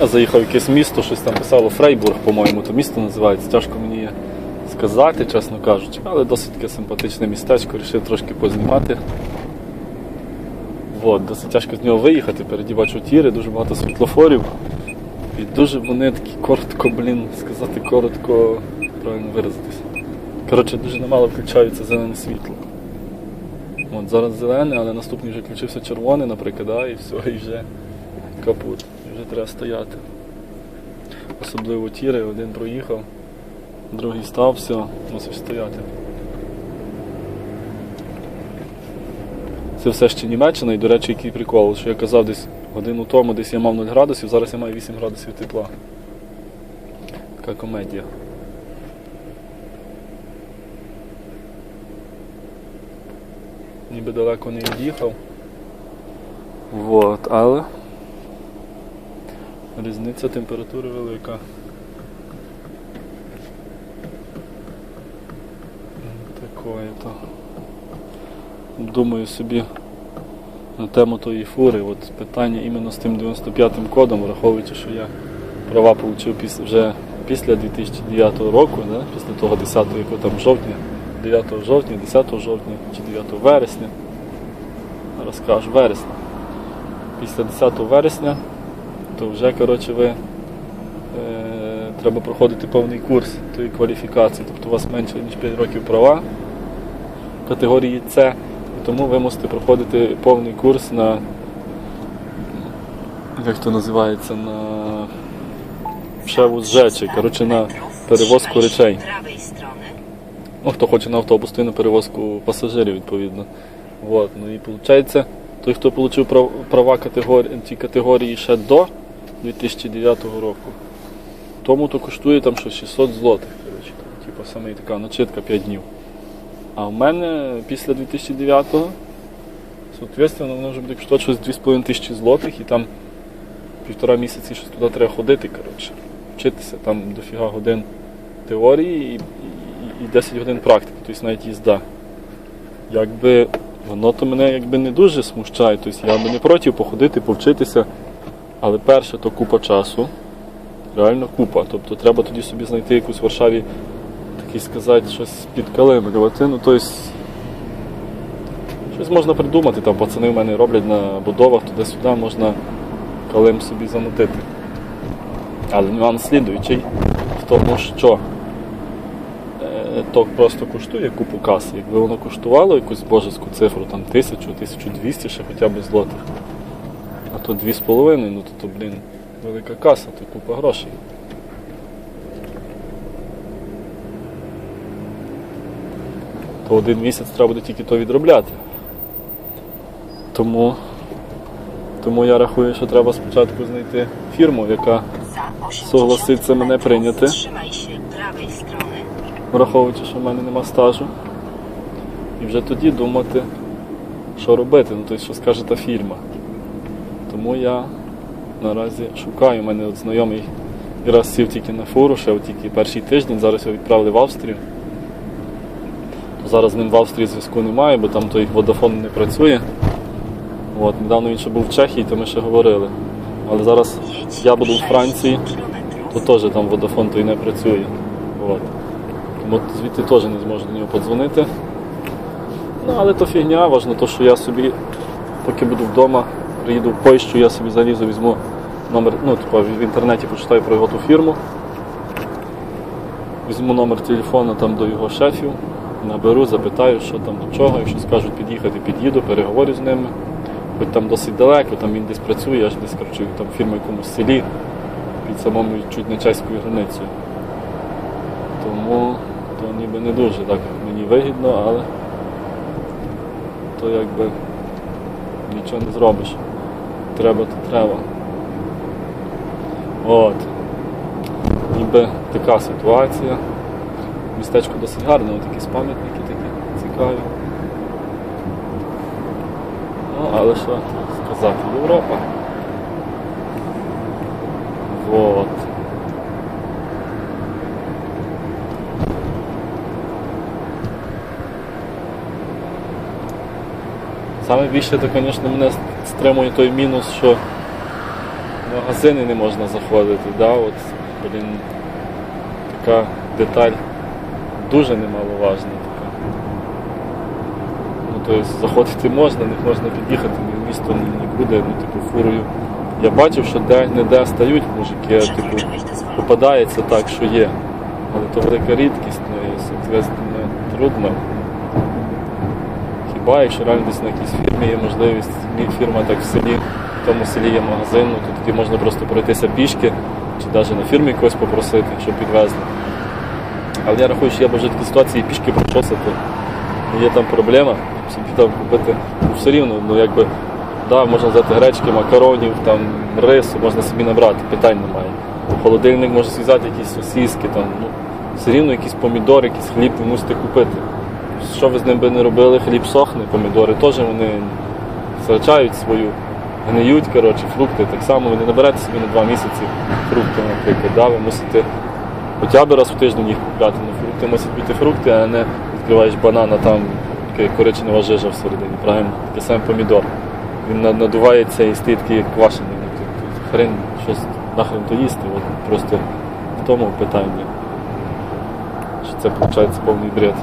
Я заїхав в якесь місто, щось там писало Фрейбург, по-моєму, то місто називається. Тяжко мені сказати, чесно кажучи, але досить таке симпатичне містечко, вирішив трошки познімати. От, досить тяжко з нього виїхати, переді бачу тіри, дуже багато світлофорів. І дуже вони такі коротко, блін, сказати коротко, правильно виразитися. Коротше, дуже немало включається зелене світло. От зараз зелене, але наступний вже включився червоний, наприклад, да, і все, і вже капут. І треба стояти. Особливо тіри, один проїхав, другий став, все, мусиш стояти. Це все ще Німеччина, і, до речі, який прикол, що я казав десь годину тому, десь я мав 0 градусів, зараз я маю 8 градусів тепла. Така комедія. Ніби далеко не від'їхав. Вот, але різниця температури велика. Такое то. Думаю собі на тему тої фури, от питання іменно з тим 95-м кодом, враховуючи, що я права отримав вже після 2009 року, да? після того 10 якого там жовтня, 9 жовтня, 10 жовтня чи 9 вересня. Зараз кажу, вересня. Після 10 вересня, то вже коротше, ви, е, треба проходити повний курс тої кваліфікації. Тобто у вас менше ніж 5 років права категорії С, тому ви мусите проходити повний курс на як то називається, на przewóz rzeczy, коротше на перевозку речей. Ну, хто хоче на автобус, то й на перевозку пасажирів, відповідно. Вот. Ну і виходить, той, хто отримав права категорії, ті категорії ще до 2009 року, тому то коштує там щось 600 злотих. Коротше, типу, саме така начитка 5 днів. А в мене після 2009-го, соответственно, воно вже буде коштувати щось 2,5 тисячі злотих і там півтора місяці щось туди треба ходити, коротше. Вчитися там дофіга годин теорії і, і, і 10 годин практики, тобто навіть їзда. Якби воно то мене якби не дуже смущає, тобто я би не проти походити, повчитися. Але перше то купа часу, реально купа. Тобто треба тоді собі знайти якусь в Варшаві, такий сказати, щось підкалимлювати. Ну, тобто, щось можна придумати, там пацани в мене роблять на будовах, туди-сюди можна калим собі замутити. Але нюанс слідуючий в тому, що е, то просто коштує купу кас. Якби воно коштувало якусь божеську цифру, там тисячу, 1200 ще хоча б злотих. То 2,5, ну то, то блін, велика каса, то купа грошей. То один місяць треба буде тільки то відробляти. Тому, тому я рахую, що треба спочатку знайти фірму, яка Za 80 Согласиться мене прийняти. Враховуючи, що в мене нема стажу. І вже тоді думати, що робити, ну тобто, що скаже та фірма. Тому я наразі шукаю. У мене от знайомий якраз сів тільки на фуру, ще тільки перший тиждень, зараз його відправили в Австрію. Зараз з ним в Австрії зв'язку немає, бо там той Vodafone не працює. От, недавно він ще був в Чехії, то ми ще говорили. Але зараз я буду в Франції, то теж там Vodafone той не працює. От. Тому звідти теж не зможу до нього подзвонити. Ну, але то фігня, важно то, що я собі, поки буду вдома, приїду в Польщу, я собі залізу, візьму номер, ну, типу, в інтернеті почитаю про його ту фірму. Візьму номер телефону там до його шефів, наберу, запитаю, що там до чого. Якщо скажуть під'їхати, під'їду, переговорю з ними. Хоч там досить далеко, там він десь працює, я ж десь коротше, там фірма в якомусь селі під самому чуть не чеською границею. Тому то ніби не дуже так мені вигідно, але то якби нічого не зробиш. Треба, то треба. От. Ніби така ситуація. Містечко досить гарне, якісь пам'ятники такі цікаві. Ну, але що сказати, Європа. Вот. Саме більше, то, звісно, мене стримує той мінус, що в магазини не можна заходити. Да? От, блін, така деталь дуже немаловажна. Така. Ну, тобто заходити можна, не можна під'їхати ні в місто, ні нікуди, ну, типу, фурою. Я бачив, що де-не-де стають мужики, типу, попадається так, що є. Але то велика рідкість, ну і соответственно трудно. Хіба якщо реально десь на якійсь фірмі є можливість, мій фірма так в селі, в тому селі є магазин, ну, то тоді можна просто пройтися пішки, чи навіть на фірмі когось попросити, щоб підвезли. Але я рахую, що я б вже такі ситуації пішки пройшовся, то є там проблема, собі там купити ну, все рівно, ну якби, да, можна взяти гречки, макаронів, там, рису, можна собі набрати, питань немає. В холодильник може зв'язати якісь сосиски, там, ну, все рівно якісь помідори, якийсь хліб ви мусите купити. Що ви з ним би не робили, хліб сохне, помідори теж вони втрачають свою, гниють, коротше, фрукти. Так само ви не наберете собі на два місяці фрукти, наприклад. Да? Ви мусите хоча б раз в тиждень їх купляти. Ну, фрукти мусять бути фрукти, а не відкриваєш банан, а там така коричнева жижа всередині. Правильно? Таке саме помідор. Він надувається і стоїть такий квашений. Ну, Хрен щось нахрен то їсти. От просто в тому питання. Що це виходить повний бред.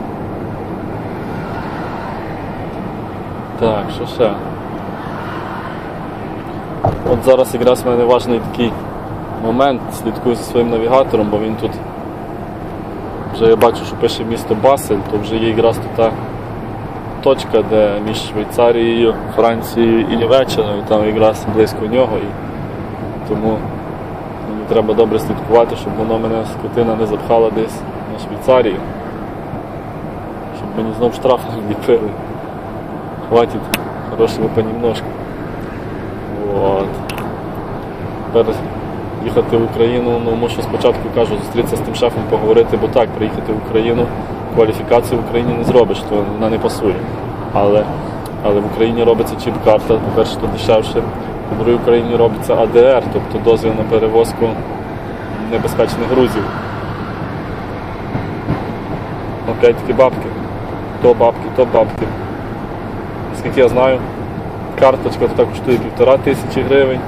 Так, що ще? От зараз якраз в мене важний такий момент, слідкую за своїм навігатором, бо він тут вже я бачу, що пише місто Басель, то вже є якраз тут та точка, де між Швейцарією, Францією і Німеччиною, там якраз близько нього. І тому мені треба добре слідкувати, щоб воно мене скотина не запхала десь на Швейцарію. Щоб мені знов штраф не вліпили. Хватит хорошего понемножку. Вот. Тепер їхати в Україну, ну мушу спочатку кажу, зустрітися з тим шефом, поговорити, бо так, приїхати в Україну, кваліфікацію в Україні не зробиш, то вона не пасує. Але, але в Україні робиться чіп-карта, по-перше, то дешевше, по-друге, Україні робиться АДР, тобто дозвіл на перевозку небезпечних грузів. Опять таки бабки. То бабки, то бабки. Наскільки я знаю, карточка так коштує півтора тисячі гривень.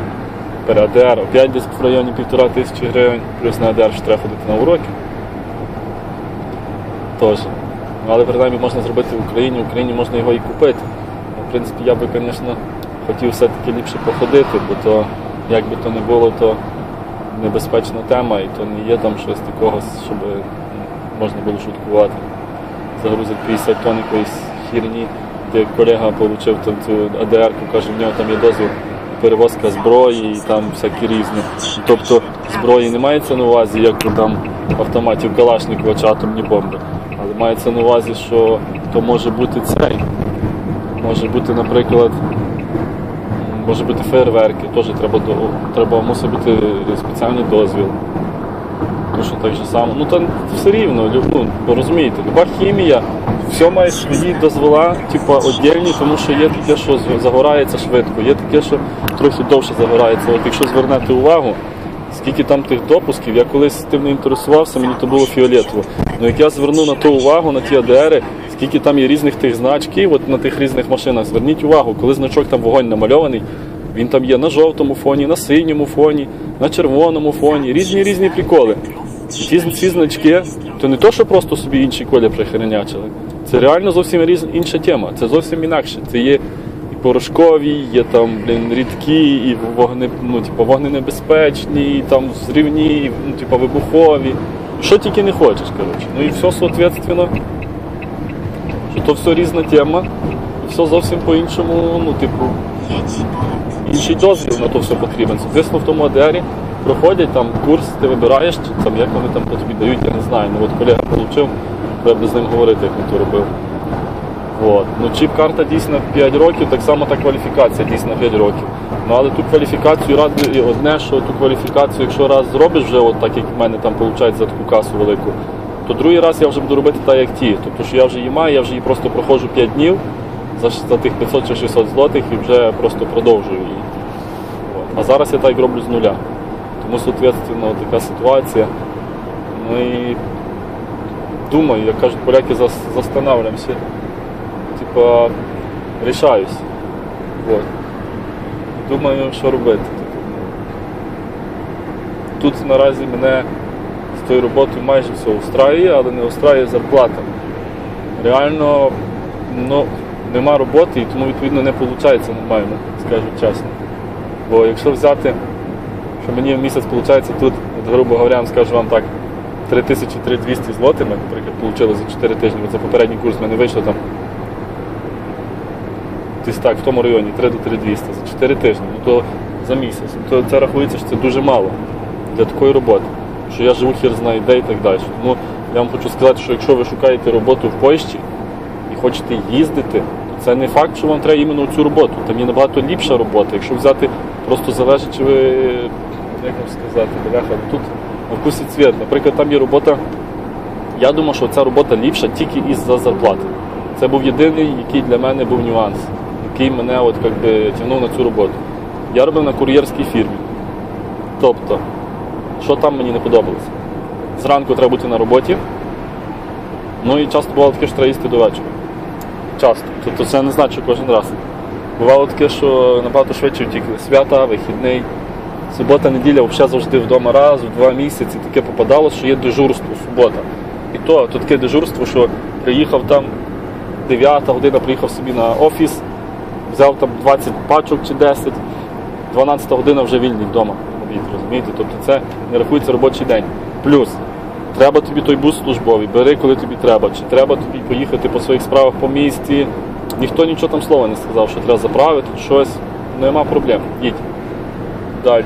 АДР опять десь в районі півтора тисячі гривень, плюс на АДР ще треба ходити на уроки. Тож. Але принаймні можна зробити в Україні, в Україні можна його і купити. Ну, В принципі, я би, звісно, хотів все-таки ліпше походити, бо то, як би то не було, то небезпечна тема і то не є там щось такого, щоб можна було шуткувати. Загрузить 50 тонн якоїсь хірні, де колега отримав там цю АДР, каже, в нього там є дозвіл перевозка зброї і там всякі різні. Тобто зброї не мається на увазі, як там автоматів Калашникова чи атомні бомби. Але мається на увазі, що то може бути цей. Може бути, наприклад, може бути фейерверки, теж треба, треба мусить бути спеціальний дозвіл. Точно так же само. Ну то все рівно, ну, розумієте, люба хімія, все має свої дозвола, типу, віддільні, тому що є таке, що загорається швидко, є таке, що трохи довше загорається. От якщо звернете увагу, скільки там тих допусків, я колись тим не інтересувався, мені то було фіолетово. Ну як я зверну на ту увагу, на ті АДРи, скільки там є різних тих значків, от на тих різних машинах, зверніть увагу, коли значок там вогонь намальований, він там є на жовтому фоні, на синьому фоні, на червоному фоні, різні різні приколи. Ті, ці значки, то не то, що просто собі інший колір прихренячили. Це реально зовсім різ, інша тема. Це зовсім інакше. Це є і порошкові, є там, блін, рідкі, і вогне, ну, типу, вогненебезпечні, і там зрівні, і, ну, типу, вибухові. Що тільки не хочеш, коротше. Ну і все, соответственно, що то все різна тема, і все зовсім по-іншому, ну, типу, інший дозвіл на то все потрібен. Соответственно, в тому АДРі проходять там курс, ти вибираєш, чи там, як вони там по тобі дають, я не знаю. Ну от колега отримав, треба з ним говорити, як він то робив. От. Ну, чіп-карта дійсно 5 років, так само та кваліфікація дійсно 5 років. Ну але ту кваліфікацію радує одне, що ту кваліфікацію, якщо раз зробиш вже, от так як в мене там виходить за таку касу велику, то другий раз я вже буду робити так, як ті. Тобто, що я вже її маю, я вже її просто проходжу 5 днів за, за тих 500 чи 600 злотих і вже просто продовжую її. От. А зараз я так роблю з нуля. Тому, соответственно, така ситуація. Ну і думаю, як кажуть поляки, зас, застанавливаемся. Типа, рішаюсь. Вот. Думаю, що робити. тут наразі мене з тою роботою майже все устраює, але не устраює зарплата. Реально, ну, нема роботи і тому відповідно не виходить нормально, скажу чесно. Бо якщо взяти, що мені в місяць виходить тут, от, грубо говоря, скажу вам так, 3200 злотими, наприклад, отримали за 4 тижні, от за попередній курс в мене вийшло там десь так, в тому районі 3 до 3200 за 4 тижні, ну то за місяць. То це рахується, що це дуже мало для такої роботи. Що я живу хір знає де і так далі. Тому я вам хочу сказати, що якщо ви шукаєте роботу в Польщі і хочете їздити, то це не факт, що вам треба іменно цю роботу. Там є набагато ліпша робота. Якщо взяти, просто залежить, чи ви, як вам сказати, бляха, ну, тут на вкусі цвіт. Наприклад, там є робота. Я думав, що ця робота ліпша тільки із-за зарплати. Це був єдиний, який для мене був нюанс, який мене от, як би, тягнув на цю роботу. Я робив на кур'єрській фірмі. Тобто, що там мені не подобалося? Зранку треба бути на роботі, ну і часто бувало таке, що треба їсти до вечора. Часто. Тобто це не значить кожен раз. Бувало таке, що набагато швидше втікли. Свята, вихідний. Субота, неділя взагалі завжди вдома раз, в два місяці таке попадало, що є дежурство субота. І то, то таке дежурство, що приїхав там 9 година, приїхав собі на офіс, взяв там 20 пачок чи 10, 12 година вже вільний вдома. розумієте? Тобто це не рахується робочий день. Плюс, треба тобі той бус службовий, бери, коли тобі треба. Чи треба тобі поїхати по своїх справах по місті. Ніхто нічого там слова не сказав, що треба заправити щось. Нема проблем. Їдь. Далі.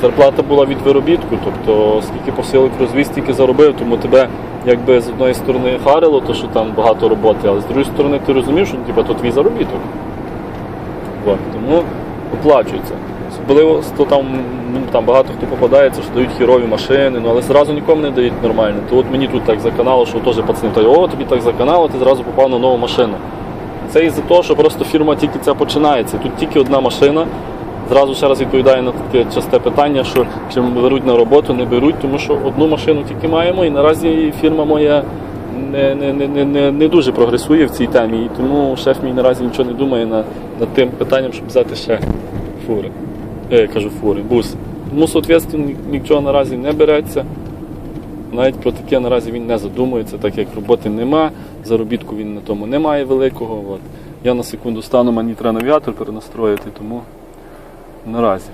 Зарплата була від виробітку, тобто скільки посилок розвіз, стільки заробив, тому тебе якби з одної сторони харило, то що там багато роботи, але з другої сторони ти розумів, що типу, то твій заробіток. От, тому оплачується. Особливо то там, ну, там багато хто попадається, що дають хірові машини, ну але зразу нікому не дають нормально. То от мені тут так заканало, що теж пацани кажуть, о, тобі так заканало, ти зразу попав на нову машину. Це із-за того, що просто фірма тільки ця починається. Тут тільки одна машина. Зразу ще раз відповідаю на таке часте питання, що чи беруть на роботу, не беруть, тому що одну машину тільки маємо, і наразі фірма моя не, не, не, не, не, дуже прогресує в цій темі. І тому шеф мій наразі нічого не думає над, над тим питанням, щоб взяти ще фури. Е, кажу фури, бус. Тому, соответственно, нічого наразі не береться. Навіть про таке наразі він не задумується, так як роботи нема, заробітку він на тому не має великого. От. Я на секунду стану, мені треба навігатор перенастроїти, тому наразі.